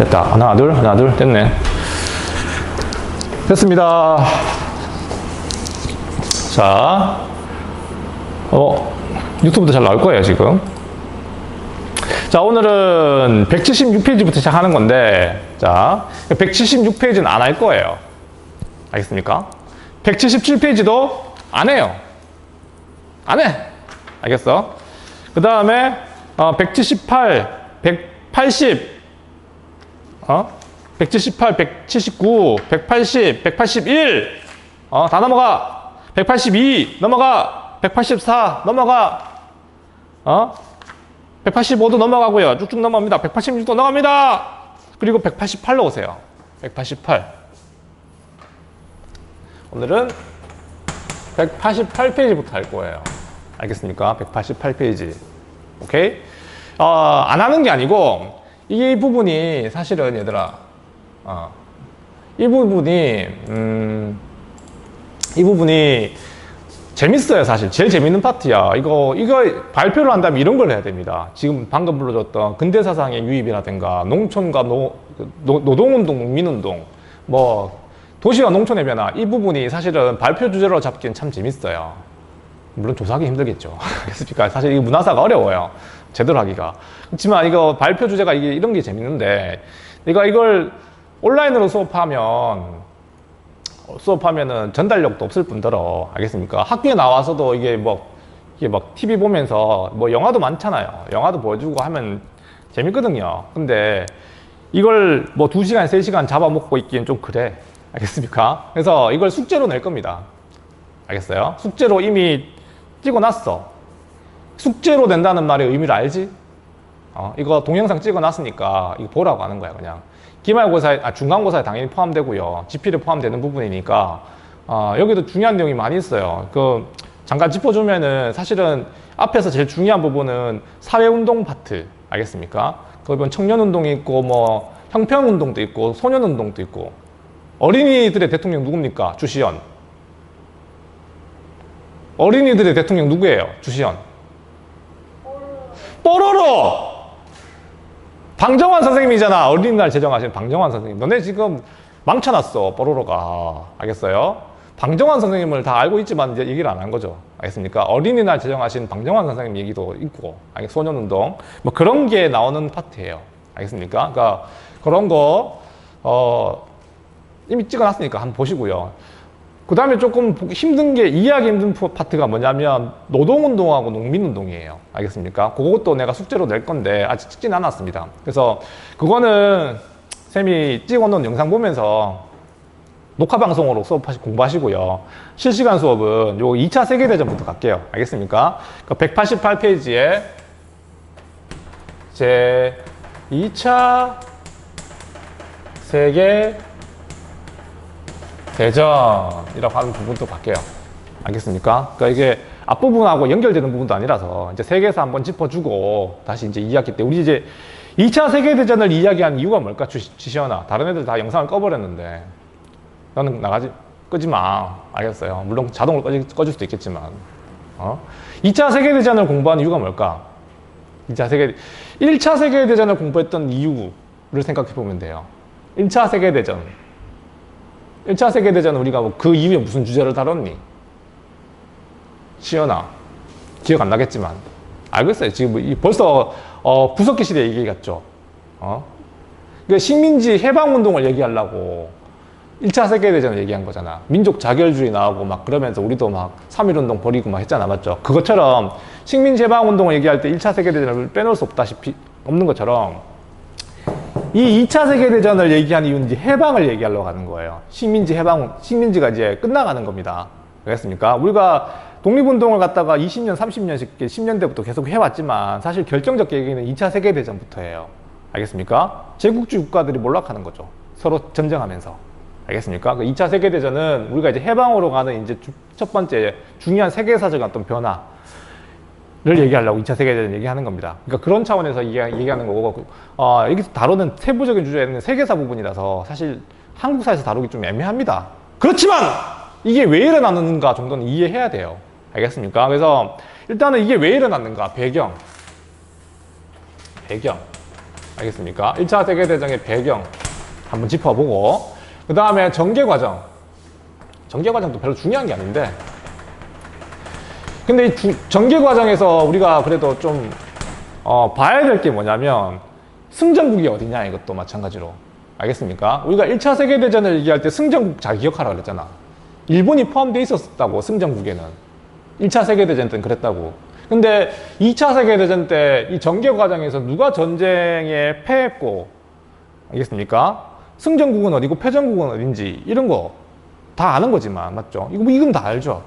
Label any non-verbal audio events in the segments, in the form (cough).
됐다. 하나, 둘, 하나, 둘, 됐네. 됐습니다. 자, 어, 유튜브도 잘 나올 거예요, 지금. 자, 오늘은 176페이지부터 시작하는 건데, 자, 176페이지는 안 할 거예요. 알겠습니까? 177페이지도 안 해요. 안 해. 알겠어? 그 다음에, 어, 178, 180, 어? 178, 179, 180, 181, 어, 다 넘어가. 182, 넘어가. 184, 넘어가. 어? 185도 넘어가고요. 쭉쭉 넘어갑니다. 186도 넘어갑니다. 그리고 188로 오세요. 188. 오늘은 188페이지부터 할 거예요. 알겠습니까? 188페이지. 오케이? 어, 안 하는 게 아니고, 이 부분이 사실은 얘들아, 어, 이 부분이, 음, 이 부분이 재밌어요, 사실. 제일 재밌는 파트야. 이거, 이거 발표를 한다면 이런 걸 해야 됩니다. 지금 방금 불러줬던 근대사상의 유입이라든가, 농촌과 노, 노, 노동운동, 농민운동, 뭐, 도시와 농촌의 변화, 이 부분이 사실은 발표 주제로 잡기엔 참 재밌어요. 물론 조사하기 힘들겠죠. (laughs) 알겠습니까? 사실 이 문화사가 어려워요. 제대로 하기가. 그렇지만 이거 발표 주제가 이게 이런 게 재밌는데, 내가 이걸 온라인으로 수업하면, 수업하면은 전달력도 없을 뿐더러 알겠습니까? 학교에 나와서도 이게 뭐 이게 막 TV 보면서 뭐 영화도 많잖아요. 영화도 보여주고 하면 재밌거든요. 근데 이걸 뭐 2시간, 3시간 잡아먹고 있기엔 좀 그래. 알겠습니까? 그래서 이걸 숙제로 낼 겁니다. 알겠어요? 숙제로 이미 찍어놨어. 숙제로 낸다는 말의 의미를 알지? 어, 이거 동영상 찍어놨으니까 이거 보라고 하는 거야, 그냥. 기말고사에, 아, 중간고사에 당연히 포함되고요. 지필에 포함되는 부분이니까, 어, 여기도 중요한 내용이 많이 있어요. 그, 잠깐 짚어주면은 사실은 앞에서 제일 중요한 부분은 사회운동 파트. 알겠습니까? 거기 보면 청년운동이 있고, 뭐, 형평운동도 있고, 소년운동도 있고. 어린이들의 대통령 누굽니까? 주시연. 어린이들의 대통령 누구예요? 주시연. 뽀로로! 방정환 선생님이잖아. 어린이날 제정하신 방정환 선생님. 너네 지금 망쳐놨어. 뽀로로가. 알겠어요? 방정환 선생님을 다 알고 있지만 이제 얘기를 안 한 거죠. 알겠습니까? 어린이날 제정하신 방정환 선생님 얘기도 있고, 아니, 소년운동. 뭐 그런 게 나오는 파트예요. 알겠습니까? 그러니까 그런 거, 어, 이미 찍어놨으니까 한번 보시고요. 그 다음에 조금 힘든 게 이해하기 힘든 파트가 뭐냐면 노동운동하고 농민운동이에요. 알겠습니까? 그것도 내가 숙제로 낼 건데 아직 찍진 않았습니다. 그래서 그거는 쌤이 찍어놓은 영상 보면서 녹화 방송으로 수업하시, 공부하시고요. 실시간 수업은 요 2차 세계대전부터 갈게요. 알겠습니까? 그 188페이지에 제 2차 세계 대전이라고 하는 부분도 갈게요. 알겠습니까? 그러니까 이게 앞부분하고 연결되는 부분도 아니라서 이제 세계에서 한번 짚어주고 다시 이제 이야기 때 우리 이제 2차 세계대전을 이야기한 이유가 뭘까? 주, 주시연아. 다른 애들 다 영상을 꺼버렸는데 너는 나가지, 끄지 마. 알겠어요. 물론 자동으로 꺼지, 꺼줄 수도 있겠지만. 어? 2차 세계대전을 공부한 이유가 뭘까? 2차 세계, 1차 세계대전을 공부했던 이유를 생각해 보면 돼요. 1차 세계대전. 1차 세계대전 우리가 뭐 그 이후에 무슨 주제를 다뤘니? 시연아. 기억 안 나겠지만. 알겠어요. 지금 벌써 어, 구석기 시대 얘기 같죠? 어? 그 식민지 해방운동을 얘기하려고 1차 세계대전을 얘기한 거잖아. 민족 자결주의 나오고 막 그러면서 우리도 막 3.1운동 벌이고 막 했잖아. 맞죠? 그것처럼 식민지 해방운동을 얘기할 때 1차 세계대전을 빼놓을 수 없다시피 없는 것처럼 이 2차 세계대전을 얘기한 이유는 이제 해방을 얘기하려고 하는 거예요. 식민지 해방, 식민지가 이제 끝나가는 겁니다. 그렇습니까? 우리가 독립운동을 갖다가 20년, 30년씩, 10년대부터 계속 해왔지만 사실 결정적 얘기는 2차 세계대전부터예요. 알겠습니까? 제국주의 국가들이 몰락하는 거죠. 서로 전쟁하면서. 알겠습니까? 그 2차 세계대전은 우리가 이제 해방으로 가는 이제 주- 첫 번째 중요한 세계사적 어떤 변화. 를 얘기하려고 2차 세계대전 얘기하는 겁니다. 그러니까 그런 차원에서 얘기, 얘기하는 거고, 어, 여기서 다루는 세부적인 주제는 세계사 부분이라서 사실 한국사에서 다루기 좀 애매합니다. 그렇지만 이게 왜 일어나는가 정도는 이해해야 돼요. 알겠습니까? 그래서 일단은 이게 왜 일어났는가 배경. 배경. 알겠습니까? 1차 세계대전의 배경 한번 짚어보고 그 다음에 전개 과정 전개 과정도 별로 중요한 게 아닌데 근데 이 주- 전개 과정에서 우리가 그래도 좀 어, 봐야 될 게 뭐냐면 승전국이 어디냐 이것도 마찬가지로 알겠습니까? 우리가 1차 세계대전을 얘기할 때 승전국 잘 기억하라 그랬잖아 일본이 포함되어 있었다고 승전국에는 1차 세계대전 때는 그랬다고 근데 2차 세계대전 때 이 전개 과정에서 누가 전쟁에 패했고 알겠습니까? 승전국은 어디고 패전국은 어딘지 이런 거 다 아는 거지만 맞죠? 이거 뭐 이건 다 알죠.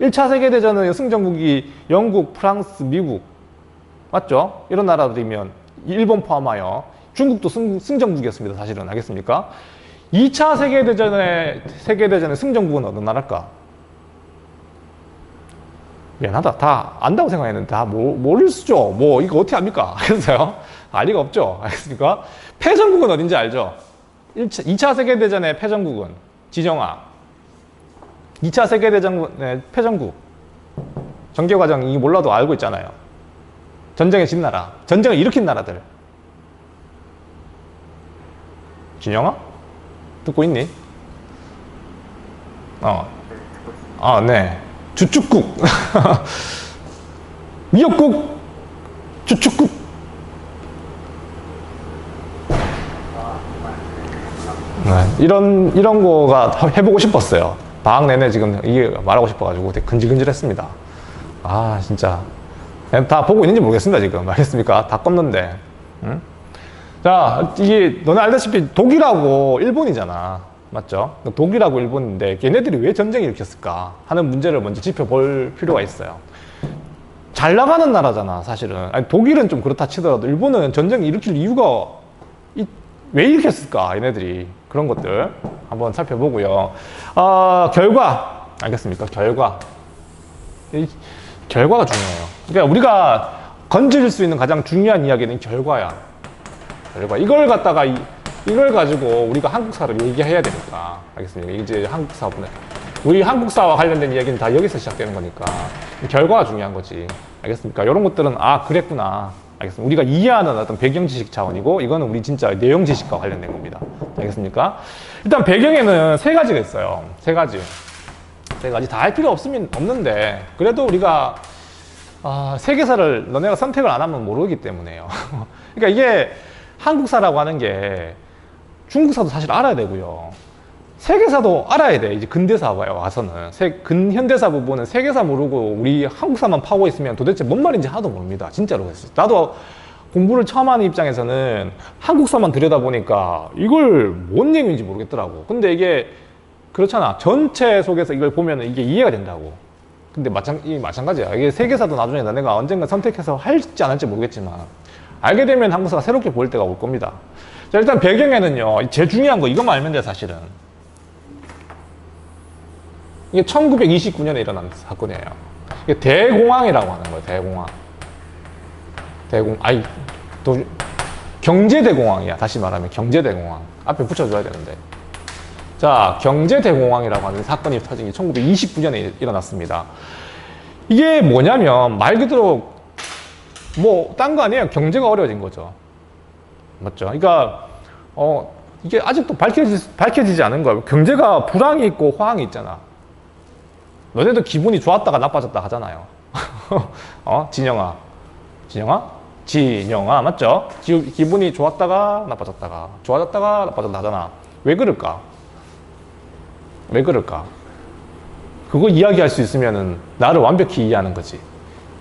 1차 세계대전은 승전국이 영국, 프랑스, 미국 맞죠? 이런 나라들이면 일본 포함하여 중국도 승, 승전국이었습니다. 사실은 알겠습니까? 2차 세계대전의 세계대전의 승전국은 어느 나라일까? 미안하다. 다 안다고 생각했는데 다 모, 모를 수죠. 뭐 이거 어떻게 합니까? (laughs) 알겠어요? 알 리가 없죠. 알겠습니까? 패전국은 어딘지 알죠? 1차, 2차 세계대전의 패전국은 지정아. 2차 세계대전의 패전국. 전개 과정 이 몰라도 알고 있잖아요. 전쟁의 진 나라. 전쟁을 일으킨 나라들. 진영아? 듣고 있니? 어. 아, 네. 주축국. (laughs) 미역국. 주축국. 네, 이런 이런 거가 해보고 싶었어요. 방학 내내 지금 이게 말하고 싶어가지고 되게 근질근질했습니다. 아 진짜 다 보고 있는지 모르겠습니다 지금 알겠습니까? 다 껐는데. 응? 자 이게 너네 알다시피 독일하고 일본이잖아, 맞죠? 독일하고 일본인데 얘네들이 왜 전쟁을 일으켰을까 하는 문제를 먼저 짚어볼 필요가 있어요. 잘 나가는 나라잖아, 사실은. 아니, 독일은 좀 그렇다 치더라도 일본은 전쟁 일으킬 이유가 이- 왜 일으켰을까, 얘네들이. 그런 것들 한번 살펴보고요. 아, 결과. 알겠습니까? 결과. 이 결과가 중요해요. 그러니까 우리가 건질 수 있는 가장 중요한 이야기는 결과야. 결과. 이걸 갖다가 이, 이걸 가지고 우리가 한국사를 얘기해야 되니까. 알겠습니까? 이제 한국사분에. 우리 한국사와 관련된 이야기는 다 여기서 시작되는 거니까. 결과가 중요한 거지. 알겠습니까? 이런 것들은 아, 그랬구나. 알겠습니다. 우리가 이해하는 어떤 배경 지식 차원이고 이거는 우리 진짜 내용 지식과 관련된 겁니다. 알겠습니까? 일단 배경에는 세 가지가 있어요. 세 가지. 세 가지 다 할 필요 없으면 없는데 그래도 우리가 아, 세계사를 너네가 선택을 안 하면 모르기 때문에요. (laughs) 그러니까 이게 한국사라고 하는 게 중국사도 사실 알아야 되고요. 세계사도 알아야 돼. 이제 근대사 와서는. 세, 근현대사 부분은 세계사 모르고 우리 한국사만 파고 있으면 도대체 뭔 말인지 하나도 모릅니다. 진짜로. 나도 공부를 처음 하는 입장에서는 한국사만 들여다보니까 이걸 뭔 얘기인지 모르겠더라고. 근데 이게 그렇잖아. 전체 속에서 이걸 보면 이게 이해가 된다고. 근데 마찬, 이 마찬가지야. 이게 세계사도 나중에 너네가 언젠가 선택해서 할지 안 할지 모르겠지만 알게 되면 한국사가 새롭게 보일 때가 올 겁니다. 자, 일단 배경에는요. 제일 중요한 거 이것만 알면 돼, 사실은. 이게 1929년에 일어난 사건이에요. 이게 대공황이라고 하는 거예요, 대공황. 대공, 아이, 또, 경제 대공황이야. 다시 말하면 경제 대공황. 앞에 붙여줘야 되는데. 자, 경제 대공황이라고 하는 사건이 터진 게 1929년에 일어났습니다. 이게 뭐냐면, 말 그대로, 뭐, 딴 거 아니에요. 경제가 어려워진 거죠. 맞죠? 그러니까, 어, 이게 아직도 밝혀지, 밝혀지지 않은 거예요. 경제가 불황이 있고 호황이 있잖아. 너네도 기분이 좋았다가 나빠졌다 하잖아요. (laughs) 어? 진영아. 진영아? 진영아. 맞죠? 기, 기분이 좋았다가 나빠졌다가, 좋아졌다가 나빠졌다 하잖아. 왜 그럴까? 왜 그럴까? 그거 이야기할 수 있으면은 나를 완벽히 이해하는 거지.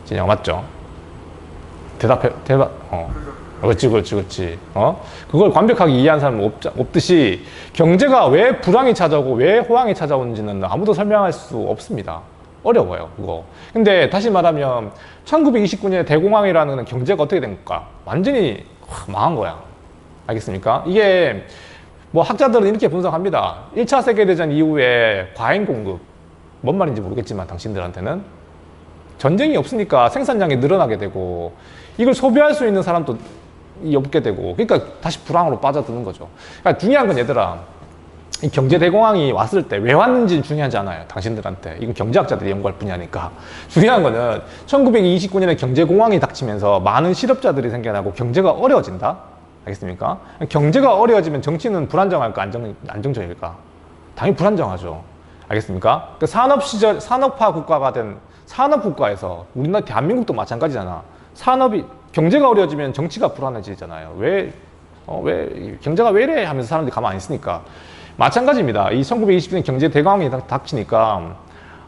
진영 맞죠? 대답해, 대답, 어. 그렇지, 그렇지, 그렇지. 어? 그걸 완벽하게 이해한 사람은 없, 없듯이 경제가 왜 불황이 찾아오고 왜 호황이 찾아오는지는 아무도 설명할 수 없습니다. 어려워요, 그거. 근데 다시 말하면 1929년에 대공황이라는 경제가 어떻게 된 걸까? 완전히 확 망한 거야. 알겠습니까? 이게 뭐 학자들은 이렇게 분석합니다. 1차 세계대전 이후에 과잉 공급. 뭔 말인지 모르겠지만 당신들한테는 전쟁이 없으니까 생산량이 늘어나게 되고 이걸 소비할 수 있는 사람도 이 없게 되고 그러니까 다시 불황으로 빠져드는 거죠. 그러니까 중요한 건 얘들아 이 경제 대공황이 왔을 때 왜 왔는지는 중요하지 않아요. 당신들한테 이건 경제학자들이 연구할 분야니까 중요한 거는 1929년에 경제 공황이 닥치면서 많은 실업자들이 생겨나고 경제가 어려워진다. 알겠습니까? 경제가 어려워지면 정치는 불안정할까 안정, 안정적일까? 당연히 불안정하죠. 알겠습니까? 그 산업 시절 산업화 국가가 된 산업 국가에서 우리나라 대한민국도 마찬가지잖아. 산업이 경제가 어려워지면 정치가 불안해지잖아요. 왜, 어, 왜 경제가 왜 이래 하면서 사람들이 가만히 안 있으니까 마찬가지입니다. 이 1920년 경제 대강이 닥- 닥치니까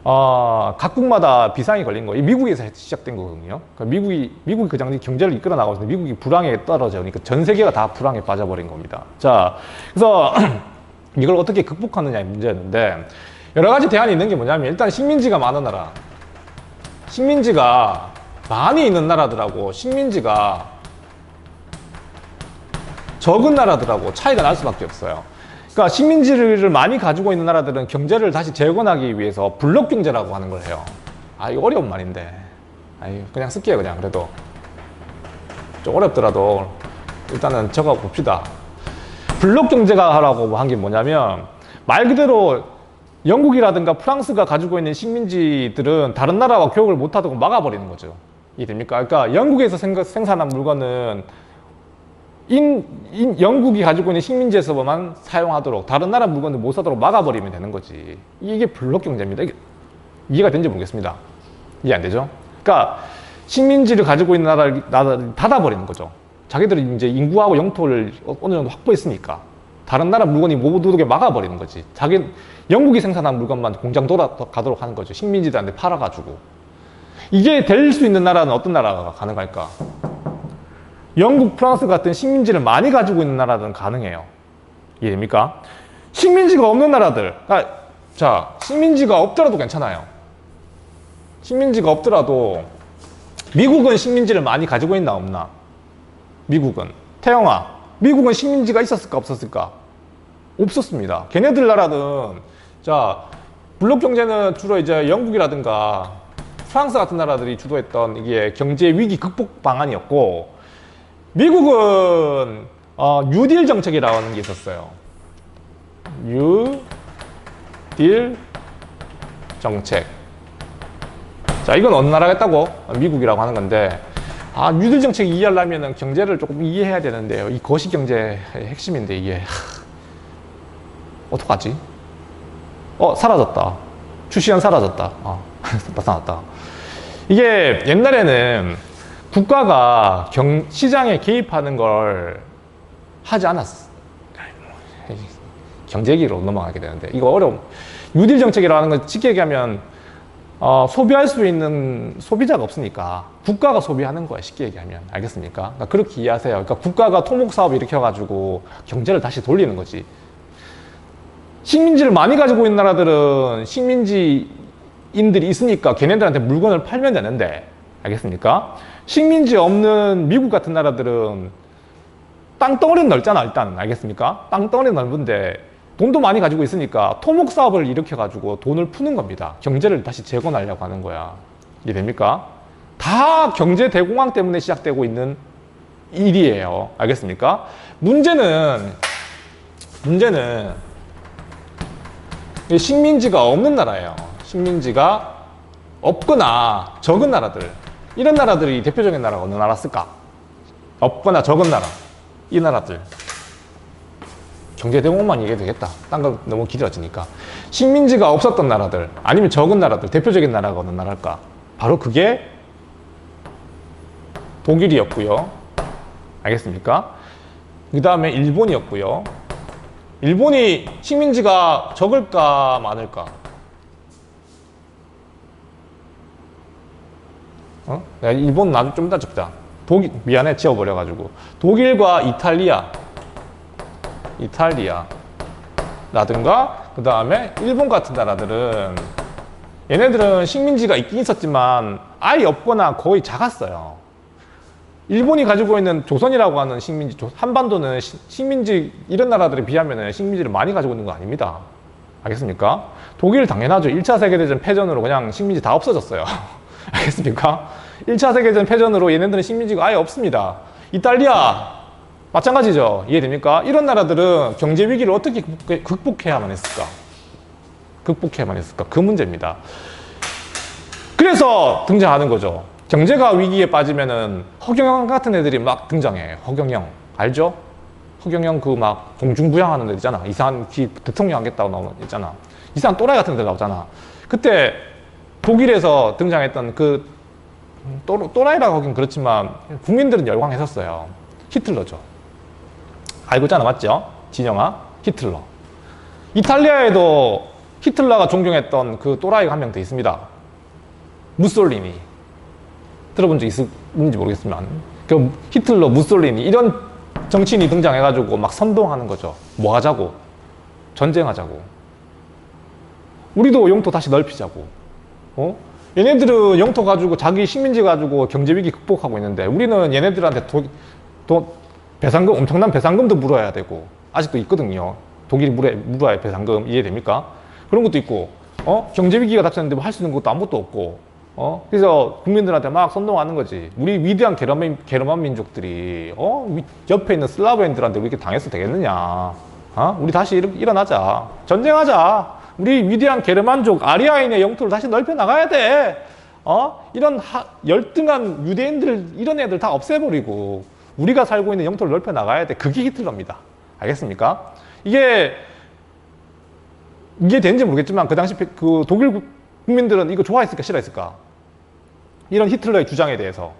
어, 각국마다 비상이 걸린 거예요. 이 미국에서 시작된 거거든요. 그러니까 미국이 미국이 그 당시 경제를 이끌어 나가고 있는데 미국이 불황에 떨어져니까 전 세계가 다 불황에 빠져버린 겁니다. 자, 그래서 (clears throat) 이걸 어떻게 극복하느냐의 문제였는데 여러 가지 대안이 있는 게 뭐냐면 일단 식민지가 많은 나라, 식민지가 많이 있는 나라들하고 식민지가 적은 나라들하고 차이가 날 수밖에 없어요. 그러니까 식민지를 많이 가지고 있는 나라들은 경제를 다시 재건하기 위해서 블록 경제라고 하는 걸 해요. 아, 이거 어려운 말인데. 아이, 그냥 쓸게요, 그냥. 그래도. 좀 어렵더라도 일단은 적어 봅시다. 블록 경제가 하라고 한 게 뭐냐면 말 그대로 영국이라든가 프랑스가 가지고 있는 식민지들은 다른 나라와 교역을 못하도록 막아버리는 거죠. 이해됩니까? 그러니까 영국에서 생- 생산한 물건은 인, 인- 영국이 가지고 있는 식민지에서만 사용하도록 다른 나라 물건을 못 사도록 막아버리면 되는 거지. 이게 블록 경제입니다. 이게 이해가 되는지 모르겠습니다. 이해 안 되죠? 그러니까 식민지를 가지고 있는 나라를, 나라를 닫아버리는 거죠. 자기들이 이제 인구하고 영토를 어- 어느 정도 확보했으니까 다른 나라 물건이 못 오게 막아버리는 거지. 자기 영국이 생산한 물건만 공장 돌아가도록 하는 거죠. 식민지들한테 팔아가지고. 이게 될 수 있는 나라는 어떤 나라가 가능할까? 영국, 프랑스 같은 식민지를 많이 가지고 있는 나라들은 가능해요. 이해됩니까? 식민지가 없는 나라들. 아, 자, 식민지가 없더라도 괜찮아요. 식민지가 없더라도 미국은 식민지를 많이 가지고 있나 없나? 미국은. 태영아, 미국은 식민지가 있었을까 없었을까? 없었습니다. 걔네들 나라는 자 블록 경제는 주로 이제 영국이라든가 프랑스 같은 나라들이 주도했던 이게 경제 위기 극복 방안이었고 미국은 어, 뉴딜 정책이라는 게 있었어요. 뉴딜 정책. 자, 이건 어느 나라가 했다고? 미국이라고 하는 건데, 아, 뉴딜 정책 이해하려면 경제를 조금 이해해야 되는데요. 이 거시 경제의 핵심인데, 이게. 하, 어떡하지? 어, 사라졌다. 출시한 사라졌다. 어, (laughs) 나타났다. 이게 옛날에는 국가가 경, 시장에 개입하는 걸 하지 않았어. 경제기로 넘어가게 되는데 이거 어려움. 뉴딜 정책이라는 건 쉽게 얘기하면 어, 소비할 수 있는 소비자가 없으니까 국가가 소비하는 거야 쉽게 얘기하면 알겠습니까? 그러니까 그렇게 이해하세요. 그러니까 국가가 토목 사업 일으켜가지고 경제를 다시 돌리는 거지. 식민지를 많이 가지고 있는 나라들은 식민지 인들이 있으니까 걔네들한테 물건을 팔면 되는데 알겠습니까? 식민지 없는 미국 같은 나라들은 땅덩어리는 넓잖아 일단 알겠습니까? 땅덩어리는 넓은데 돈도 많이 가지고 있으니까 토목 사업을 일으켜 가지고 돈을 푸는 겁니다. 경제를 다시 재건하려고 하는 거야. 이해됩니까? 다 경제 대공황 때문에 시작되고 있는 일이에요. 알겠습니까? 문제는 문제는 이 식민지가 없는 나라예요. 식민지가 없거나 적은 나라들. 이런 나라들이 대표적인 나라가 어느 나라였을까? 없거나 적은 나라. 이 나라들. 경제 대공만 얘기해도 되겠다. 딴 거 너무 길어지니까. 식민지가 없었던 나라들, 아니면 적은 나라들, 대표적인 나라가 어느 나라일까? 바로 그게 독일이었고요. 알겠습니까? 그 다음에 일본이었고요. 일본이 식민지가 적을까 많을까? 어? 일본 나도 좀 이따 적자. 독일 미안해 지워버려가지고 독일과 이탈리아, 이탈리아 라든가 그 다음에 일본 같은 나라들은 얘네들은 식민지가 있긴 있었지만 아예 없거나 거의 작았어요. 일본이 가지고 있는 조선이라고 하는 식민지, 조- 한반도는 시- 식민지 이런 나라들에 비하면 식민지를 많이 가지고 있는 거 아닙니다. 알겠습니까? 독일 당연하죠. 1차 세계대전 패전으로 그냥 식민지 다 없어졌어요. (laughs) 알겠습니까? 1차 세계대전 패전으로 얘네들은 식민지가 아예 없습니다. 이탈리아 마찬가지죠. 이해됩니까? 이런 나라들은 경제 위기를 어떻게 극복해, 극복해야만 했을까? 극복해야만 했을까? 그 문제입니다. 그래서 등장하는 거죠. 경제가 위기에 빠지면은 허경영 같은 애들이 막 등장해. 허경영. 알죠? 허경영 그 막 공중부양하는 데 있잖아. 이상한 기 대통령 하겠다고 나오는 데 있잖아. 이상한 또라이 같은 데 나오잖아. 그때 독일에서 등장했던 그 또, 또라이라고 하긴 그렇지만 국민들은 열광했었어요. 히틀러죠. 알고 있잖아, 맞죠? 진영아? 히틀러. 이탈리아에도 히틀러가 존경했던 그 또라이가 한 명 더 있습니다. 무솔리니. 들어본 적 있는지 모르겠지만. 그 히틀러, 무솔리니. 이런 정치인이 등장해가지고 막 선동하는 거죠. 뭐 하자고? 전쟁하자고. 우리도 영토 다시 넓히자고. 어? 얘네들은 영토 가지고 자기 식민지 가지고 경제 위기 극복하고 있는데 우리는 얘네들한테 도, 도, 배상금 엄청난 배상금도 물어야 되고 아직도 있거든요. 독일이 물어, 물어야 배상금 이해됩니까? 그런 것도 있고 어 경제 위기가 닥쳤는데 뭐 할 수 있는 것도 아무것도 없고 어 그래서 국민들한테 막 선동하는 거지. 우리 위대한 게르만, 게르만 민족들이 어 위- 옆에 있는 슬라브인들한테 이렇게 당해서 되겠느냐? 어 우리 다시 일, 일어나자. 전쟁하자. 우리 위대한 게르만족 아리아인의 영토를 다시 넓혀 나가야 돼. 어? 이런 하- 열등한 유대인들 이런 애들 다 없애버리고 우리가 살고 있는 영토를 넓혀 나가야 돼. 그게 히틀러입니다. 알겠습니까? 이게 이게 되는지 모르겠지만 그 당시 그 독일 국민들은 이거 좋아했을까 싫어했을까? 이런 히틀러의 주장에 대해서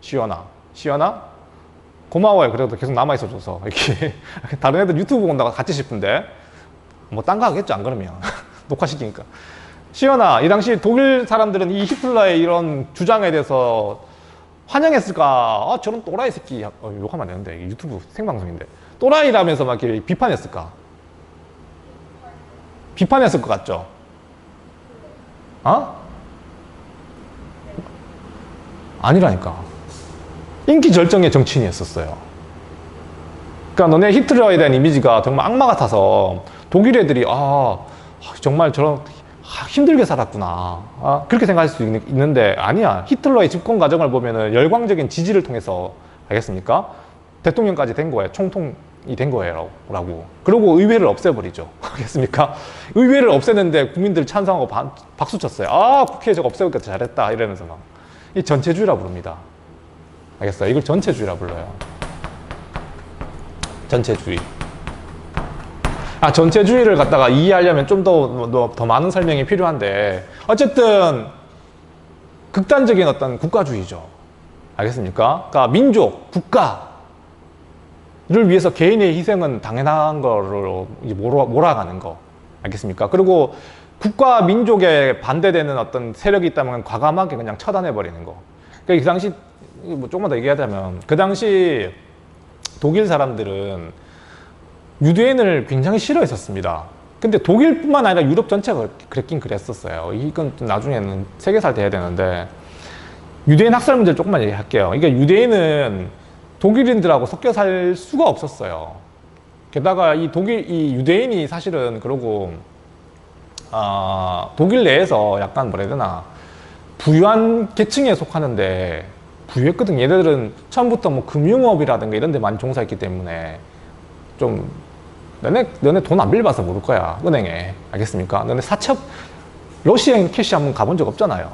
시원아, 시원아 고마워요. 그래도 계속 남아 있어줘서 이렇게 (laughs) 다른 애들 유튜브 본다고 같이 싶은데 뭐 딴 거 하겠죠 안 그러면. (laughs) 녹화시키니까. 시연아 이 당시 독일 사람들은 이 히틀러의 이런 주장에 대해서 환영했을까? 아 저런 또라이 새끼. 어, 욕하면 안 되는데. 유튜브 생방송인데. 또라이라면서 막 이렇게 비판했을까? 비판했을 것 같죠? 어? 아니라니까. 인기 절정의 정치인이었었어요. 그러니까 너네 히틀러에 대한 이미지가 정말 악마 같아서 독일 애들이 아 정말 저런 아, 힘들게 살았구나. 아, 그렇게 생각할 수 있는, 있는데 아니야. 히틀러의 집권 과정을 보면은 열광적인 지지를 통해서 알겠습니까? 대통령까지 된 거예요. 총통이 된 거예요 라고. 그리고 의회를 없애버리죠. (laughs) 알겠습니까? 의회를 없애는데 국민들 찬성하고 반- 박수 쳤어요. 아 국회 저거 없애니까 잘했다. 이러면서 막 이 전체주의라 부릅니다. 알겠어요? 이걸 전체주의라 불러요. 전체주의. 아, 전체주의를 갖다가 이해하려면 좀더더 많은 설명이 필요한데 어쨌든 극단적인 어떤 국가주의죠. 알겠습니까? 그러니까 민족, 국가를 위해서 개인의 희생은 당연한 거로 몰아, 몰아가는 거. 알겠습니까? 그리고 국가 민족에 반대되는 어떤 세력이 있다면 과감하게 그냥 처단해 버리는 거. 그러니까 그 당시 뭐 조금만 더 얘기하자면 그 당시 독일 사람들은 유대인을 굉장히 싫어했었습니다. 근데 독일뿐만 아니라 유럽 전체가 그랬긴 그랬었어요. 이건 좀 나중에는 세계 살때 해야 되는데 유대인 학살 문제를 조금만 얘기할게요. 그러니까 유대인은 독일인들하고 섞여 살 수가 없었어요. 게다가 이 독일 이 유대인이 사실은 그러고 아, 독일 내에서 약간 뭐라 해야 되나 부유한 계층에 속하는데 부유했거든. 얘네들은 처음부터 뭐 금융업이라든가 이런 데 많이 종사했기 때문에 좀 너네 너네 돈 안 빌려봐서 모를 거야 은행에 알겠습니까? 너네 사채업 러시아 캐시 한번 가본 적 없잖아요.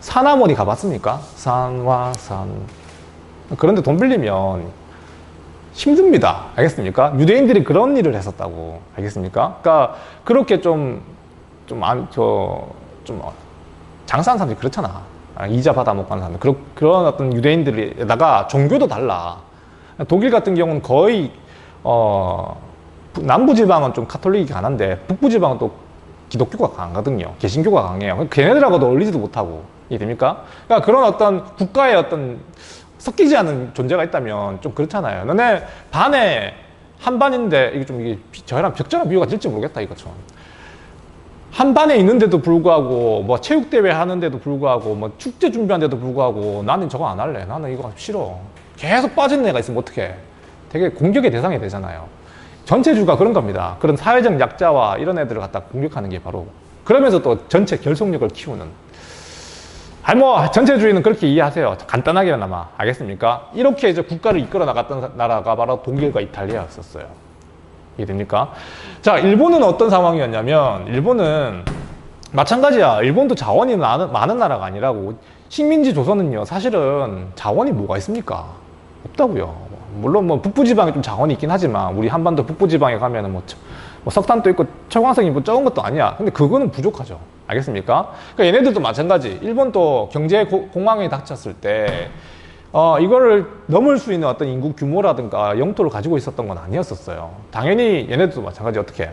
산화머니 가봤습니까? 산화산 그런데 돈 빌리면 힘듭니다. 알겠습니까? 유대인들이 그런 일을 했었다고 알겠습니까? 그러니까 그렇게 좀좀저좀 장사하는 사람들이 그렇잖아. 아, 이자 받아먹고 하는 사람들. 그런, 그런 어떤 유대인들에다가 종교도 달라. 독일 같은 경우는 거의, 어, 부- 남부지방은 좀 카톨릭이 강한데, 북부지방은 또 기독교가 강하거든요. 개신교가 강해요. 걔네들하고도 어울리지도 못하고. 이해됩니까? 그러니까 그런 어떤 국가의 어떤 섞이지 않은 존재가 있다면 좀 그렇잖아요. 너네 반에 한 반인데, 이게 좀 이게 비- 저랑 적절한 비유가 될지 모르겠다, 이거 좀. 한 반에 있는데도 불구하고 뭐 체육 대회 하는데도 불구하고 뭐 축제 준비하는데도 불구하고 나는 저거 안 할래 나는 이거 싫어 계속 빠진 애가 있으면 어떡해 되게 공격의 대상이 되잖아요 전체주가 그런 겁니다 그런 사회적 약자와 이런 애들을 갖다 공격하는 게 바로 그러면서 또 전체 결속력을 키우는 아니 뭐 전체주의는 그렇게 이해하세요 간단하게나마 알겠습니까 이렇게 이제 국가를 이끌어 나갔던 나라가 바로 독일과 이탈리아였었어요 이해됩니까? 자, 일본은 어떤 상황이었냐면, 일본은 마찬가지야. 일본도 자원이 많은, 많은 나라가 아니라고. 식민지 조선은요, 사실은 자원이 뭐가 있습니까? 없다고요. 물론 뭐 북부지방에 좀 자원이 있긴 하지만 우리 한반도 북부지방에 가면은 뭐, 저- 뭐 석탄도 있고 철광석이 뭐 적은 것도 아니야. 근데 그거는 부족하죠. 알겠습니까? 그러니까 얘네들도 마찬가지. 일본도 경제 고- 공황에 닥쳤을 때 어, 이거를 넘을 수 있는 어떤 인구 규모라든가 영토를 가지고 있었던 건 아니었었어요. 당연히 얘네들도 마찬가지 어떻게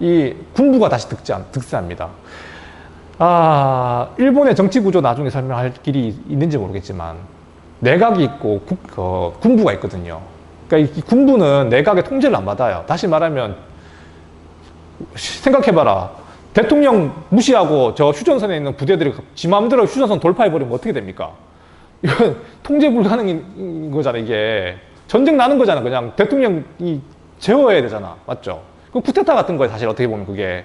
이 군부가 다시 득세한, 득세합니다. 아, 일본의 정치 구조 나중에 설명할 길이 있는지 모르겠지만 내각이 있고 국, 어, 군부가 있거든요. 그러니까 이 군부는 내각의 통제를 안 받아요. 다시 말하면 생각해봐라. 대통령 무시하고 저 휴전선에 있는 부대들이 지 마음대로 휴전선 돌파해버리면 어떻게 됩니까? 이건 (laughs) 통제 불가능인 거잖아, 이게. 전쟁 나는 거잖아, 그냥. 대통령이 제어해야 되잖아. 맞죠? 그 쿠데타 같은 거에 사실 어떻게 보면 그게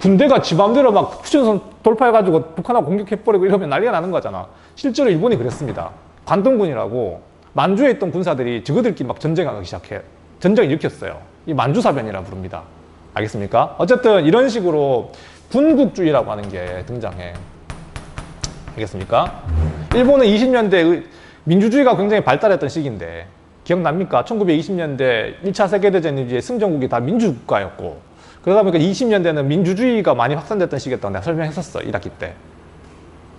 군대가 지 마음대로 막 휴전선 돌파해가지고 북한하고 공격해버리고 이러면 난리가 나는 거잖아. 실제로 일본이 그랬습니다. 관동군이라고 만주에 있던 군사들이 저그들끼리 막 전쟁하기 시작해. 전쟁을 일으켰어요. 이 만주사변이라 부릅니다. 알겠습니까? 어쨌든 이런 식으로 군국주의라고 하는 게 등장해. 알겠습니까? 일본은 20년대 민주주의가 굉장히 발달했던 시기인데 기억납니까? 1920년대 1차 세계대전 이제 승전국이 다 민주국가였고 그러다 보니까 20년대는 민주주의가 많이 확산됐던 시기였다고 내가 설명했었어 1학기 때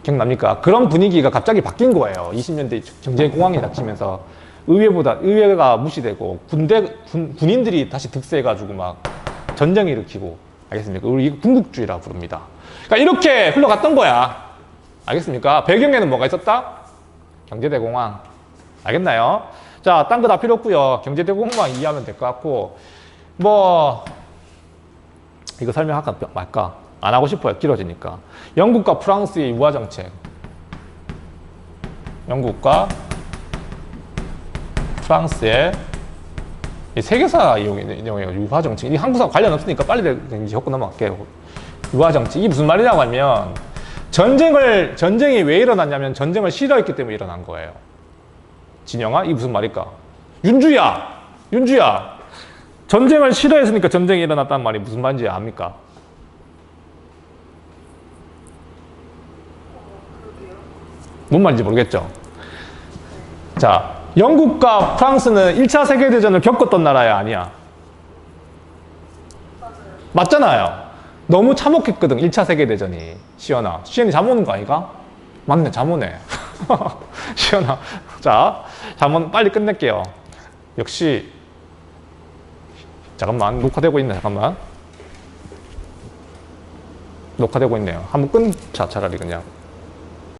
기억납니까? 그런 분위기가 갑자기 바뀐 거예요 20년대 경제 공황이 닥치면서 의회보다 의회가 무시되고 군대 군, 군인들이 다시 득세해가지고 막 전쟁 일으키고 알겠습니까? 우리 이거 군국주의라고 부릅니다 그러니까 이렇게 흘러갔던 거야 알겠습니까? 배경에는 뭐가 있었다? 경제대공황. 알겠나요? 자, 딴 거 다 필요 없고요. 경제대공황 이해하면 될 것 같고, 뭐, 이거 설명할까 말까? 안 하고 싶어요. 길어지니까. 영국과 프랑스의 유화 정책. 영국과 프랑스의 이 세계사 이용의 유화 정책. 이 한국사 관련 없으니까 빨리 헛고 넘어갈게요. 유화 정책. 이게 무슨 말이냐고 하면 전쟁을 전쟁이 왜 일어났냐면 전쟁을 싫어했기 때문에 일어난 거예요. 진영아, 이 무슨 말일까? 윤주야, 윤주야. 전쟁을 싫어했으니까 전쟁이 일어났단 말이 무슨 말인지 압니까? 뭔 말인지 모르겠죠? 자, 영국과 프랑스는 1차 세계대전을 겪었던 나라야, 아니야? 맞잖아요. 너무 참혹했거든, 1차 세계대전이. 시연아. 시연이 잠 오는 거 아이가? 맞네, 잠 오네. (laughs) 시연아. 자, 잠은 빨리 끝낼게요. 역시, 잠깐만, 녹화되고 있네, 잠깐만. 녹화되고 있네요. 한번 끊자, 차라리 그냥.